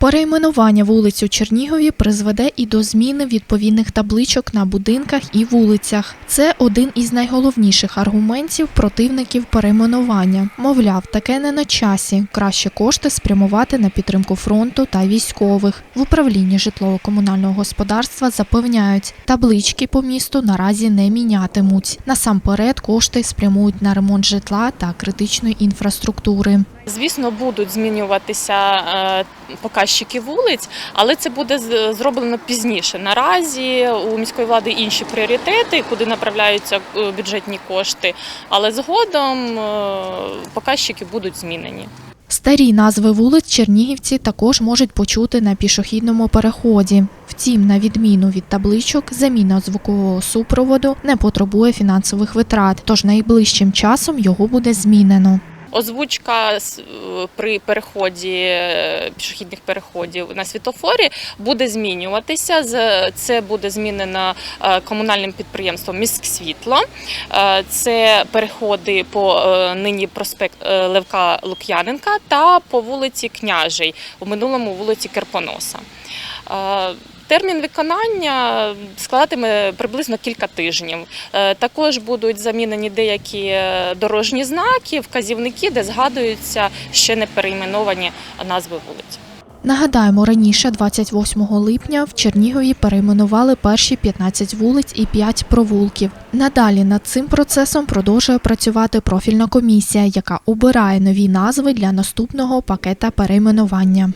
Перейменування вулиць у Чернігові призведе і до зміни відповідних табличок на будинках і вулицях. Це один із найголовніших аргументів противників перейменування. Мовляв, таке не на часі. Краще кошти спрямувати на підтримку фронту та військових. В управлінні житлово-комунального господарства запевняють, таблички по місту наразі не мінятимуть. Насамперед кошти спрямують на ремонт житла та критичної інфраструктури. Звісно, будуть змінюватися е, показчики вулиць, але це буде зроблено пізніше. Наразі у міської влади інші пріоритети, куди направляються е, бюджетні кошти. Але згодом е, показчики будуть змінені. Старі назви вулиць чернігівці також можуть почути на пішохідному переході. Втім, на відміну від табличок, заміна звукового супроводу не потребує фінансових витрат, тож найближчим часом його буде змінено. Озвучка е, при переході е, пішохідних переходів на світофорі буде змінюватися. Це буде змінено е, комунальним підприємством Міськсвітло. Це переходи по нині проспект Левка Лук'яненка та по вулиці Княжий, у минулому вулиці Керпоноса. Термін виконання складатиме приблизно кілька тижнів. Е, Також будуть замінені деякі е, дорожні знаки, вказівники, де згадуються ще не перейменовані назви вулиць. Нагадаємо, раніше, 28 липня, в Чернігові перейменували перші 15 вулиць і 5 провулків. Надалі над цим процесом продовжує працювати профільна комісія, яка обирає нові назви для наступного пакета перейменування.